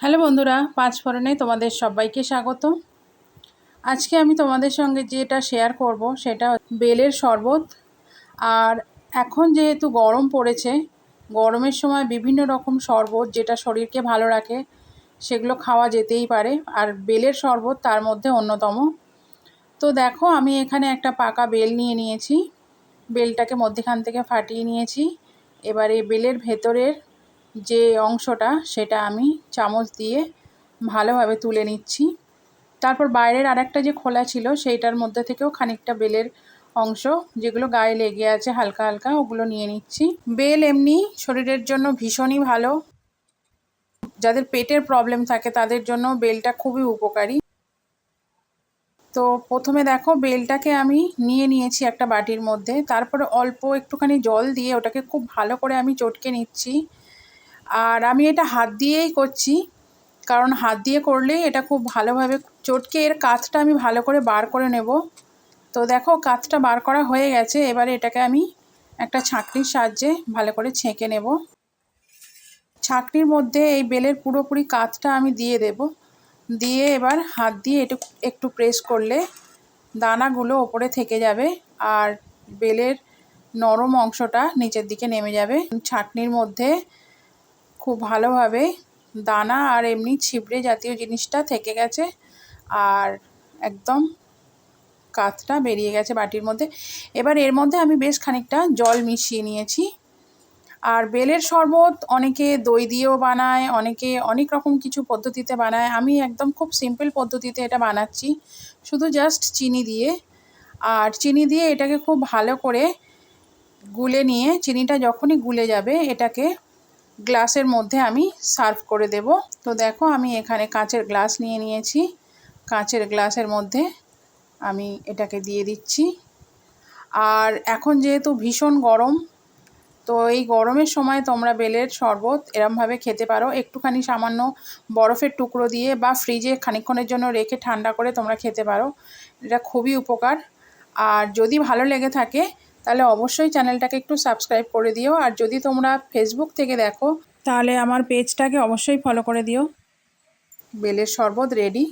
Hello বন্ধুরা, পাঁচ ফোরনে তোমাদের সবাইকে স্বাগত। আজকে আমি তোমাদের সঙ্গে যেটা শেয়ার করব সেটা বেলের শরবত। আর এখন যেহেতু গরম পড়েছে, গরমের সময় বিভিন্ন রকম শরবত যেটা শরীরকে ভালো রাখে, সেগুলো খাওয়া যেতেই পারে। আর বেলের শরবত তার মধ্যে অন্যতম। তো দেখো, আমি এখানে একটা পাকা বেল নিয়ে নিয়েছি। বেলটাকে মধ্যেখান থেকে ফাটিয়ে নিয়েছি। এবারে বেলের ভেতরের যে অংশটা সেটা আমি চামচ দিয়ে ভালোভাবে তুলে নিচ্ছি। তারপর বাইরের আরেকটা যে খোলা ছিল সেইটার মধ্যে থেকেও খানিকটা বেলের অংশ যেগুলো গায়ে লেগে আছে হালকা হালকা ওগুলো নিয়ে নিচ্ছি। বেল এমনি শরীরের জন্য ভীষণই ভালো। যাদের পেটের প্রবলেম থাকে তাদের জন্য বেলটা খুবই উপকারী। তো প্রথমে দেখো বেলটাকে আমি নিয়ে নিয়েছি একটা বাটির মধ্যে। তারপরে অল্প একটুখানি জল দিয়ে ওটাকে খুব ভালো করে আমি চটকে নিচ্ছি। আর আমি এটা হাত দিয়েই করছি, কারণ হাত দিয়ে করলেই এটা খুব ভালোভাবে চটকে এর কাতটা আমি ভালো করে বার করে নেব। তো দেখো কাতটা বার করা হয়ে গেছে, এবারে এটাকে আমি একটা ছাঁকনির সাহায্যে ভালো করে ছেঁকে নেব। ছাঁকনির মধ্যে এই বেলের পুরোপুরি কাতটা আমি দিয়ে দেব। দিয়ে এবার হাত দিয়ে একটু একটু প্রেস করলে দানাগুলো ওপরে থেকে যাবে আর বেলের নরম অংশটা নিচের দিকে নেমে যাবে। ছাঁকনির মধ্যে খুব ভালোভাবে দানা আর এমনি ছিবড়ে জাতীয় জিনিসটা থেকে গেছে আর একদম কাতটা বেরিয়ে গেছে বাটির মধ্যে। এবার এর মধ্যে আমি বেশ খানিকটা জল মিশিয়ে নিয়েছি। আর বেলের শরবত অনেকে দই দিয়েও বানায়, অনেকে অনেক রকম কিছু পদ্ধতিতে বানায়। আমি একদম খুব সিম্পল পদ্ধতিতে এটা বানাচ্ছি। শুধু জাস্ট চিনি দিয়ে। আর চিনি দিয়ে এটাকে খুব ভালো করে গুলে নিয়ে, চিনিটা যখনই গুলে যাবে, এটাকে গ্লাসের মধ্যে আমি সার্ভ করে দেব। তো দেখো, আমি এখানে কাঁচের গ্লাস নিয়ে নিয়েছি। কাঁচের গ্লাসের মধ্যে আমি এটাকে দিয়ে দিচ্ছি। আর এখন যেহেতু ভীষণ গরম, তো এই গরমের সময় তোমরা বেলের শরবত এরমভাবে খেতে পারো। একটুখানি সামান্য বরফের টুকরো দিয়ে বা ফ্রিজে খানিক্ষণের জন্য রেখে ঠান্ডা করে তোমরা খেতে পারো। এটা খুবই উপকার। আর যদি ভালো লেগে থাকে তাহলে অবশ্যই চ্যানেলটাকে একটু সাবস্ক্রাইব করে দিও। আর যদি তোমরা ফেসবুক থেকে দেখো, তাহলে আমার পেজটাকে অবশ্যই ফলো করে দিও। বেলের শরবত রেডি